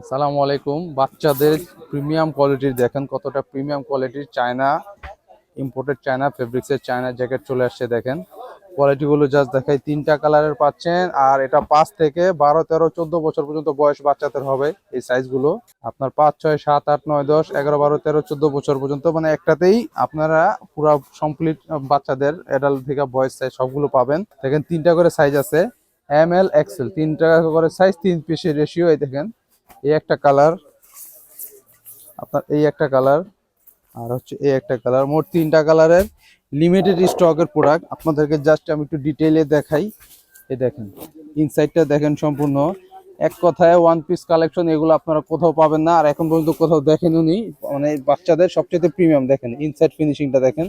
আসসালামু আলাইকুম। বাচ্চাদের প্রিমিয়াম কোয়ালিটির দেখেন কতটা প্রিমিয়াম কোয়ালিটির চায়না ইম্পোর্টেড চায়না ফেব্রিক্সের চায়না জ্যাকেট চলে আসছে দেখেন। কোয়ালিটিগুলো জাস্ট দেখাই, তিনটা কালারের পাচ্ছেন, আর এটা পাঁচ থেকে বারো, তেরো, চোদ্দ বছর পর্যন্ত বয়স বাচ্চাদের হবে এই সাইজগুলো আপনার পাঁচ, ছয়, সাত, আট, নয়, দশ, এগারো, বারো, তেরো, চোদ্দ বছর পর্যন্ত মানে একটাতেই আপনারা পুরো কমপ্লিট বাচ্চাদের অ্যাডাল্ট থেকে বয়স সাইজ সবগুলো পাবেন। দেখেন তিনটা করে সাইজ আছে এম এল এক্সেল তিনটা করে সাইজ তিন পিসের রেশিও দেখেন। এই একটা কালার, আপনার এই একটা কালার, আর হচ্ছে এই একটা কালার। মোট তিনটা কালারের লিমিটেড স্টকের প্রোডাক্ট আপনাদেরকে জাস্ট আমি একটু ডিটেইলে দেখাই। এই দেখেন ইনসাইডটা দেখেন সম্পূর্ণ। এক কথায় ওয়ান পিস কালেকশন এগুলো আপনারা কোথাও পাবেন না। আর এখন পর্যন্ত কোথাও দেখেনও নি মানে বাচ্চাদের সবচেয়ে প্রিমিয়াম দেখেন। ইনসাইড ফিনিশিংটা দেখেন।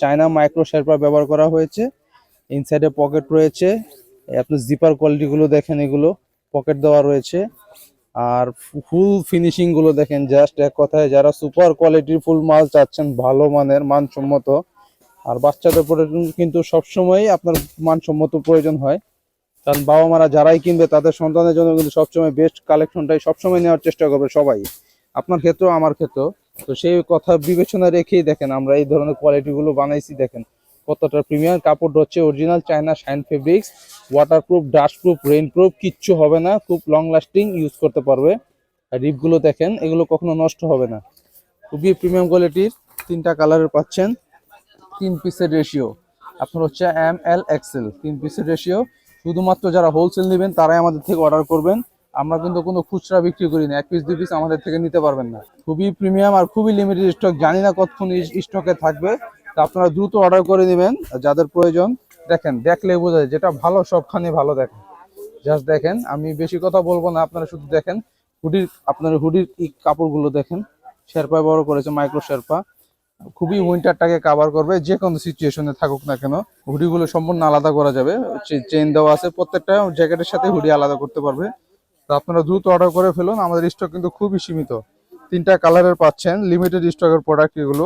চায়না মাইক্রো শেরপা ব্যবহার করা হয়েছে। ইনসাইডে পকেট রয়েছে। আপনার জিপার কোয়ালিটিগুলো দেখেন এগুলো। পকেট দেওয়া রয়েছে। আর ফুল ফিনিশিংগুলো দেখেন জাস্ট এক কথায় যারা সুপার কোয়ালিটির ফুল মাল চাচ্ছেন, ভালো মানের, মানসম্মত। আর বাচ্চাদের প্রয়োজন কিন্তু সবসময় আপনার মানসম্মত প্রয়োজন হয়। কারণ বাবা মারা যারাই কিনবে, তাদের সন্তানের জন্য কিন্তু সবসময় বেস্ট কালেকশনটাই সবসময় নেওয়ার চেষ্টা করবে সবাই। আপনার ক্ষেত্রেও, আমার ক্ষেত্রেও। তো সেই কথা বিবেচনা রেখেই দেখেন আমরা এই ধরনের কোয়ালিটিগুলো বানাইছি, দেখেন। কতটা প্রিমিয়াম কাপড় হচ্ছে original China shine fabrics waterproof dustproof rainproof কিচ্ছু হবে না, খুব লং লাস্টিং ইউজ করতে পারবে। আর রিপগুলো দেখেন, এগুলো কখনো নষ্ট হবে না। খুবই প্রিমিয়াম কোয়ালিটির তিনটা কালারের পাচ্ছেন, তিন পিসের রেশিও আপনার হচ্ছে এম এল এক্সেল তিন পিসের রেশিও শুধুমাত্র যারা হোলসেল নেবেন, তারাই আমাদের থেকে অর্ডার করবেন। আমরা কিন্তু কোনো খুচরা বিক্রি করি না, এক পিস দুই পিস আমাদের থেকে নিতে পারবেন না। খুবই প্রিমিয়াম আর খুবই লিমিটেড স্টক জানি না কতক্ষণ স্টকে থাকবে। তা আপনারা দ্রুত অর্ডার করে নেবেন। যাদের প্রয়োজন, দেখেন, দেখলে বোঝা যায়, যেটা ভালো, সবখানে ভালো দেখেন। জাস্ট দেখেন, আমি বেশি কথা বলব না, আপনারা শুধু দেখেন। হুডির, আপনার হুডির কাপড়গুলো দেখেন। শেরপা বড় করেছে মাইক্রো শেরপা। খুবই উইন্টারটাকে কাভার করবে, যে কোনো সিচুয়েশনে থাকুক না কেন। হুডিগুলো সম্পূর্ণ আলাদা করা যাবে। চেন দেওয়া আছে প্রত্যেকটা জ্যাকেটের সাথে হুডি আলাদা করতে পারবে। তো আপনারা দ্রুত অর্ডার করে ফেলুন, আমাদের স্টক কিন্তু খুবই সীমিত। তিনটা কালারের পাচ্ছেন লিমিটেড স্টকের প্রোডাক্ট এগুলো।